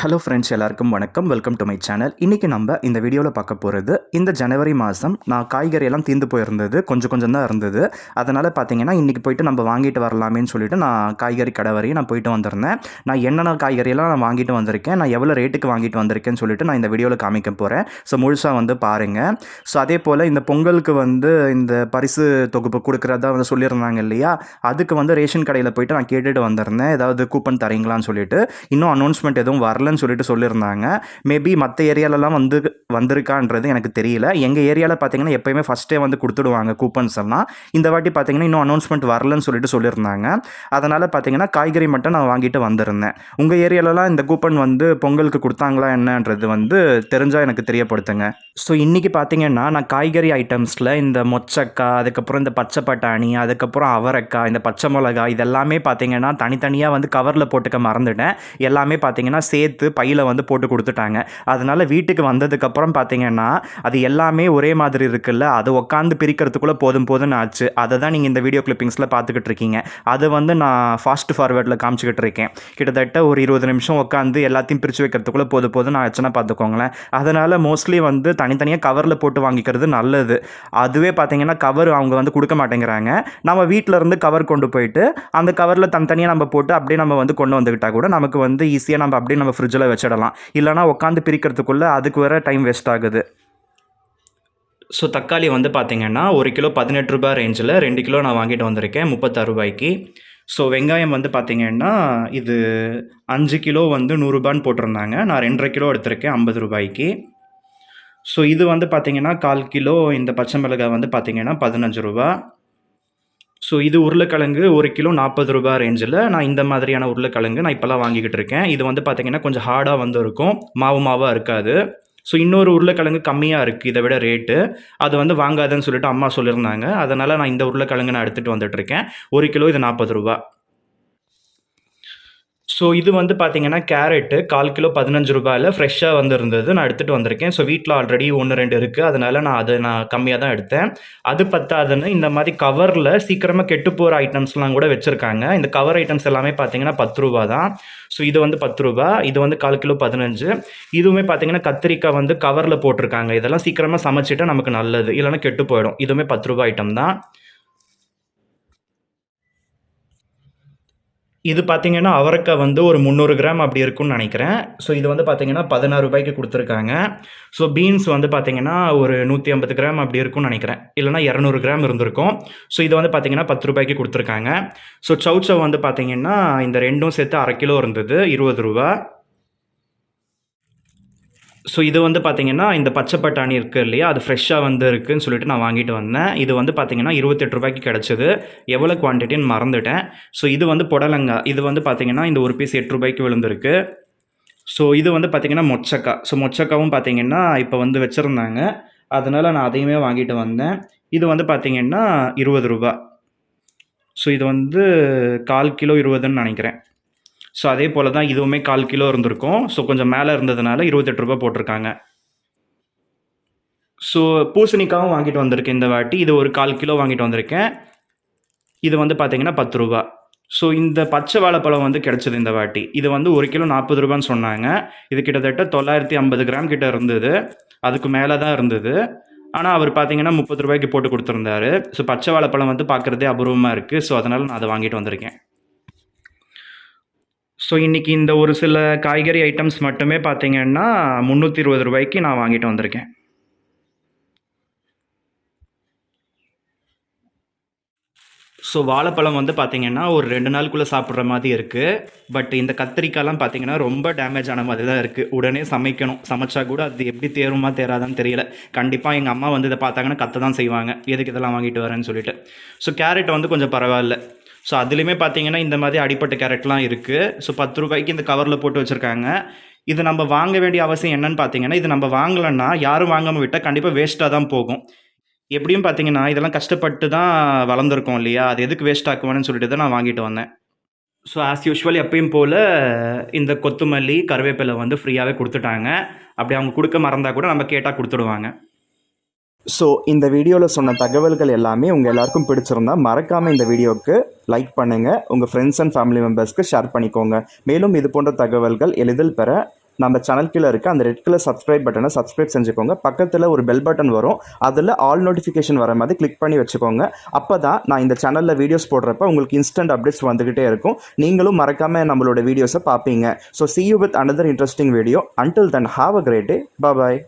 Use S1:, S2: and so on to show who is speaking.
S1: Hello friends எல்லாருக்கும் வணக்கம். Welcome to my channel இன்றைக்கி நம்ம இந்த வீடியோவில் பார்க்க போகிறது இந்த ஜனவரி மாதம் நான் காய்கறி எல்லாம் தீர்ந்து போயிருந்தது கொஞ்சம் கொஞ்சம் தான் இருந்தது. அதனால் பார்த்தீங்கன்னா இன்றைக்கி போயிட்டு நம்ம வாங்கிட்டு வரலாமேன்னு சொல்லிட்டு நான் காய்கறி கடை வரையும் நான் போயிட்டு வந்திருந்தேன். நான் என்னென்ன காய்கறியெல்லாம் நான் வாங்கிட்டு வந்திருக்கேன் நான் எவ்வளோ ரேட்டுக்கு வாங்கிட்டு வந்திருக்கேன்னு சொல்லிட்டு நான் இந்த வீடியோவில் காமிக்க போகிறேன் ஸோ முழுசாக வந்து பாருங்கள் ஸோ அதே போல் இந்த பொங்கலுக்கு வந்து இந்த பரிசு தொகுப்பு கொடுக்குறதா வந்து சொல்லியிருந்தாங்க இல்லையா? அதுக்கு வந்து ரேஷன் கடையில் போயிட்டு நான் கேட்டுட்டு வந்திருந்தேன். ஏதாவது கூப்பன் தரீங்களான்னு சொல்லிட்டு. இன்னும் அனௌன்ஸ்மெண்ட் எதுவும் வரல. வரலன்னு சொல்லிட்டு சொல்லியிருந்தாங்க. மேபி மற்ற ஏரியாலலாம் வந்து வந்திருக்கான்றது எனக்கு தெரியல. எங்கள் ஏரியாவில் பார்த்தீங்கன்னா எப்போயுமே ஃபஸ்ட்டே வந்து கொடுத்துடுவாங்க கூப்பன்ஸ் எல்லாம். இந்த வாட்டி பார்த்தீங்கன்னா இன்னும் அனௌன்ஸ்மெண்ட் வரலன்னு சொல்லிட்டு சொல்லியிருந்தாங்க. அதனால் பார்த்தீங்கன்னா காய்கறி மட்டும் நான் வாங்கிட்டு வந்திருந்தேன். உங்கள் ஏரியாலலாம் இந்த கூப்பன் வந்து பொங்கலுக்கு கொடுத்தாங்களா என்னன்றது வந்து தெரிஞ்சால் எனக்கு தெரியப்படுத்துங்க. ஸோ இன்றைக்கி பார்த்தீங்கன்னா நான் காய்கறி ஐட்டம்ஸில் இந்த மொச்சக்காய் அதுக்கப்புறம் இந்த பச்சை பட்டாணி அதுக்கப்புறம் அவரைக்காய் இந்த பச்சை மிளகாய் இதெல்லாமே பார்த்தீங்கன்னா தனித்தனியாக வந்து கவரில் போட்டுக்க மறந்துட்டேன். எல்லாமே பார்த்தீங்கன்னா சேர்த்து பையில் வந்து போட்டு கொடுத்துட்டாங்க. அதனால் வீட்டுக்கு வந்ததுக்கப்புறம் பார்த்தீங்கன்னா அது எல்லாமே ஒரே மாதிரி இருக்குல்ல? அது உட்காந்து பிரிக்கிறதுக்குள்ளே போதும் போதும்னு ஆச்சு. அதை தான் நீங்கள் இந்த வீடியோ கிளிப்பிங்ஸில் பார்த்துக்கிட்டு இருக்கீங்க. அது வந்து நான் ஃபாஸ்ட் ஃபார்வேர்டில் காமிச்சிக்கிட்டு இருக்கேன். கிட்டத்தட்ட ஒரு இருபது நிமிஷம் உட்காந்து எல்லாத்தையும் பிரித்து வைக்கிறதுக்குள்ளே போதும் போதும் நான் ஆச்சுன்னா பார்த்துக்கோங்களேன் அதனால் மோஸ்ட்லி வந்து தனித்தனியாக கவரில் போட்டு வாங்கிக்கிறது நல்லது. அதுவே பார்த்தீங்கன்னா கவர் அவங்க வந்து கொடுக்க மாட்டேங்கிறாங்க. நம்ம வீட்டில் இருந்து கவர் கொண்டு போயிட்டு அந்த கவரில் தனித்தனியாக நம்ம போட்டு அப்படியே நம்ம வந்து கொண்டு வந்துக்கிட்டால் கூட நமக்கு வந்து ஈஸியாக நம்ம அப்படியே நம்ம ஃப்ரிட்ஜில் வச்சிடலாம். இல்லைனா உட்காந்து பிரிக்கிறதுக்குள்ளே அதுக்கு வேறு டைம் வேஸ்ட் ஆகுது. ஸோ தக்காளி வந்து பார்த்திங்கன்னா ஒரு கிலோ பதினெட்டு ரூபாய் ரேஞ்சில் ரெண்டு கிலோ நான் வாங்கிட்டு வந்திருக்கேன் முப்பத்தாறு ரூபாய்க்கு. ஸோ வெங்காயம் வந்து பார்த்திங்கன்னா இது அஞ்சு கிலோ வந்து நூறுரூபான்னு போட்டிருந்தாங்க. நான் ரெண்டரை கிலோ எடுத்திருக்கேன் ஐம்பது ரூபாய்க்கு. ஸோ இது வந்து பார்த்திங்கன்னா கால் கிலோ இந்த பச்சை மிளகாய் வந்து பார்த்திங்கன்னா பதினஞ்சு ரூபா ஸோ இது உருளைக்கிழங்கு ஒரு கிலோ நாற்பது ரூபா ரேஞ்சில் நான் இந்த மாதிரியான உருளைக்கிழங்கு நான் இப்போல்லாம் வாங்கிக்கிட்டு இருக்கேன். இது வந்து பார்த்தீங்கன்னா கொஞ்சம் ஹார்டாக வந்து இருக்கும் மாவு மாவாக இருக்காது. ஸோ இன்னொரு உருளைக்கிழங்கு கம்மியாக இருக்குது இதை விட ரேட்டு அது வந்து வாங்காதுன்னு சொல்லிட்டு அம்மா சொல்லியிருந்தாங்க. அதனால் நான் இந்த உருளைக்கிழங்கு நான் எடுத்துகிட்டு வந்துட்டுருக்கேன் ஒரு கிலோ இது நாற்பது ரூபா. ஸோ இது வந்து பார்த்தீங்கன்னா கேரட்டு கால் கிலோ பதினஞ்சு ரூபாயில் ஃப்ரெஷ்ஷாக வந்து இருந்தது நான் எடுத்துகிட்டு வந்திருக்கேன். ஸோ வீட்டில் ஆல்ரெடி ஒன்று ரெண்டு இருக்குது அதனால் நான் அதை நான் கம்மியாக தான் எடுத்தேன். அது பத்தாதுன்னு இந்த மாதிரி கவரில் சீக்கிரமாக கெட்டு போகிற ஐட்டம்ஸ்லாம் கூட வச்சுருக்காங்க. இந்த கவர் ஐட்டம்ஸ் எல்லாமே பார்த்தீங்கன்னா பத்து ரூபா தான். ஸோ இது வந்து பத்து ரூபா. இது வந்து கால் கிலோ பதினஞ்சு. இதுவுமே பார்த்தீங்கன்னா கத்திரிக்காய் வந்து கவரில் போட்டிருக்காங்க. இதெல்லாம் சீக்கிரமாக சமைச்சிட்டா நமக்கு நல்லது. இல்லைன்னா கெட்டு போயிடும். இதுவுமே பத்து ரூபா ஐட்டம் தான். இது பார்த்தீங்கன்னா அவரைக்காய் வந்து ஒரு முந்நூறு கிராம் அப்படி இருக்கும்னு நினைக்கிறேன். ஸோ இது வந்து பார்த்தீங்கன்னா பதினாறு ரூபாய்க்கு கொடுத்துருக்காங்க. ஸோ பீன்ஸ் வந்து பார்த்தீங்கன்னா ஒரு நூற்றி ஐம்பது கிராம் அப்படி இருக்கும்னு நினைக்கிறேன். இல்லைனா இரநூறு கிராம் இருந்திருக்கும். ஸோ இது வந்து பார்த்தீங்கன்னா பத்து ரூபாய்க்கு கொடுத்துருக்காங்க. ஸோ சவுச்சவ் வந்து பார்த்தீங்கன்னா இந்த ரெண்டும் சேர்த்து அரை கிலோ இருந்தது இருபது ரூபா. ஸோ இது வந்து பார்த்தீங்கன்னா இந்த பச்சை பட்டாணி இருக்குது இல்லையா? அது ஃப்ரெஷ்ஷாக வந்து இருக்குதுன்னு சொல்லிட்டு நான் வாங்கிட்டு வந்தேன். இது வந்து பார்த்தீங்கன்னா இருபத்தெட்டு ரூபாய்க்கு கிடச்சிது. எவ்வளோ குவான்டிட்டின்னு மறந்துட்டேன். ஸோ இது வந்து புடலங்காய். இது வந்து பார்த்தீங்கன்னா இந்த ஒரு பீஸ் எட்டு ரூபாய்க்கு விழுந்திருக்கு. ஸோ இது வந்து பார்த்தீங்கன்னா மொச்சக்காய். ஸோ மொச்சக்காவும் பார்த்தீங்கன்னா இப்போ வந்து வச்சுருந்தாங்க. அதனால் நான் அதையுமே வாங்கிட்டு வந்தேன். இது வந்து பார்த்தீங்கன்னா இருபது ரூபா ஸோ இது வந்து கால் கிலோ இருபதுன்னு நினைக்கிறேன். ஸோ அதே போல் தான் இதுவுமே கால் கிலோ இருந்திருக்கும். ஸோ கொஞ்சம் மேலே இருந்ததுனால இருபத்தெட்டு ரூபா போட்டிருக்காங்க. ஸோ பூசணிக்காவும் வாங்கிட்டு வந்திருக்கேன் இந்த வாட்டி. இது ஒரு கால் கிலோ வாங்கிட்டு வந்திருக்கேன். இது வந்து பார்த்தீங்கன்னா பத்து ரூபா. ஸோ இந்த பச்சை வாழைப்பழம் வந்து கிடச்சிது இந்த வாட்டி. இது வந்து ஒரு கிலோ நாற்பது ரூபான்னு சொன்னாங்க. இது கிட்டத்தட்ட தொள்ளாயிரத்தி ஐம்பது கிராம் கிட்ட இருந்தது. அதுக்கு மேலே தான் இருந்தது. ஆனால் அவர் பார்த்தீங்கன்னா முப்பது ரூபாய்க்கு போட்டு கொடுத்துருந்தாரு. ஸோ பச்சை வாழைப்பழம் வந்து பார்க்குறதே அபூர்வமாக இருக்குது ஸோ அதனால் நான் அதை வாங்கிட்டு வந்திருக்கேன். ஸோ இன்றைக்கி இந்த ஒரு சில காய்கறி ஐட்டம்ஸ் மட்டுமே பார்த்தீங்கன்னா முந்நூற்றி இருபது ரூபாய்க்கு நான் வாங்கிட்டு வந்திருக்கேன். ஸோ வாழைப்பழம் வந்து பார்த்திங்கன்னா ஒரு ரெண்டு நாளுக்குள்ளே சாப்பிட்ற மாதிரி இருக்குது பட் இந்த கத்திரிக்காய்லாம் பார்த்திங்கன்னா ரொம்ப டேமேஜ் ஆன மாதிரி தான் இருக்குது உடனே சமைக்கணும். சமைச்சா கூட அது எப்படி தேருமா தேராதான்னு தெரியல. கண்டிப்பாக எங்கள் அம்மா வந்து இதை பார்த்தாங்கன்னா கற்று தான் செய்வாங்க. எதுக்கு இதெல்லாம் வாங்கிட்டு வரேன்னு சொல்லிட்டு. ஸோ கேரட் வந்து கொஞ்சம் பரவாயில்ல. ஸோ அதுலேயுமே பார்த்தீங்கன்னா இந்த மாதிரி அடிப்பட்ட கேரட்லாம் இருக்குது ஸோ பத்து ரூபாய்க்கு இந்த கவரில் போட்டு வச்சுருக்காங்க. இது நம்ம வாங்க வேண்டிய அவசியம் என்னன்னு பார்த்தீங்கன்னா இது நம்ம வாங்கலைன்னா யாரும் வாங்காமல் விட்டால் கண்டிப்பாக வேஸ்ட்டாக தான் போகும். எப்படியும் பார்த்தீங்கன்னா இதெல்லாம் கஷ்டப்பட்டு தான் வளர்ந்துருக்கோம் இல்லையா? அது எதுக்கு வேஸ்ட் ஆக்குவானு சொல்லிட்டு தான் நான் வாங்கிட்டு வந்தேன். ஸோ ஆஸ் யூஷுவல் எப்பயும் போல் இந்த கொத்தமல்லி கருவேப்பிலை வந்து ஃப்ரீயாகவே கொடுத்துட்டாங்க. அப்படி அவங்க கொடுக்க மறந்தால் கூட நம்ம கேட்டால் கொடுத்துடுவாங்க. ஸோ இந்த வீடியோவில் சொன்ன தகவல்கள் எல்லாமே உங்கள் எல்லாருக்கும் பிடிச்சிருந்தா மறக்காமல் இந்த வீடியோவுக்கு லைக் பண்ணுங்கள் உங்கள் ஃப்ரெண்ட்ஸ் அண்ட் ஃபேமிலி மெம்பர்ஸ்க்கு ஷேர் பண்ணிக்கோங்க. மேலும் இது போன்ற தகவல்கள் எளிதில் பெற நம்ம சேனல் கீழே இருக்க அந்த ரெட் கலர் சப்ஸ்கிரைப் பட்டனை சப்ஸ்கிரைப் செஞ்சுக்கோங்க. பக்கத்தில் ஒரு பெல் பட்டன் வரும். அதில் ஆல் நோட்டிஃபிகேஷன் வர மாதிரி கிளிக் பண்ணி வச்சுக்கோங்க. அப்போ தான் நான் இந்த சேனலில் வீடியோஸ் போடுறப்ப உங்களுக்கு இன்ஸ்டன்ட் அப்டேட்ஸ் வந்துக்கிட்டே இருக்கும். நீங்களும் மறக்காமல் நம்மளோட வீடியோஸை பார்ப்பீங்க. So see you with another interesting video until then have a great day bye